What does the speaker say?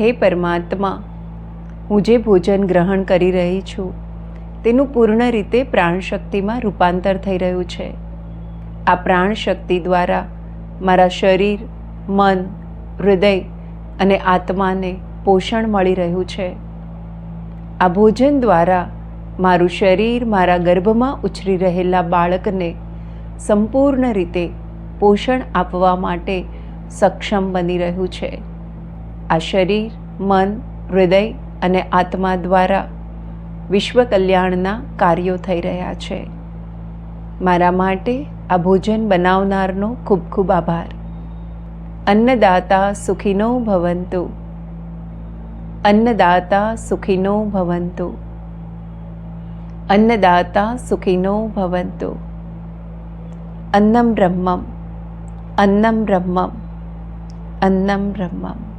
હે પરમાત્મા, હું જે ભોજન ગ્રહણ કરી રહી છું, તેનું પૂર્ણ રીતે પ્રાણશક્તિમાં રૂપાંતર થઈ રહ્યું છે. આ પ્રાણશક્તિ દ્વારા મારા શરીર, મન, હૃદય અને આત્માને પોષણ મળી રહ્યું છે. આ ભોજન દ્વારા મારું શરીર મારા ગર્ભમાં ઉછરી રહેલા બાળકને સંપૂર્ણ રીતે પોષણ આપવા માટે સક્ષમ બની રહ્યું છે. આ શરીર, મન, હૃદય અને આત્મા દ્વારા વિશ્વ કલ્યાણના કાર્યો થઈ રહ્યા છે. મારા માટે આ ભોજન બનાવનારનો ખૂબ ખૂબ આભાર. અન્નદાતા સુખીનો ભવંતુ. અન્નદાતા સુખીનો ભવંતુ. અન્નદાતા સુખીનો ભવંતુ. અન્નમ બ્રહ્મમ. અન્નમ બ્રહ્મમ. અન્નમ બ્રહ્મમ.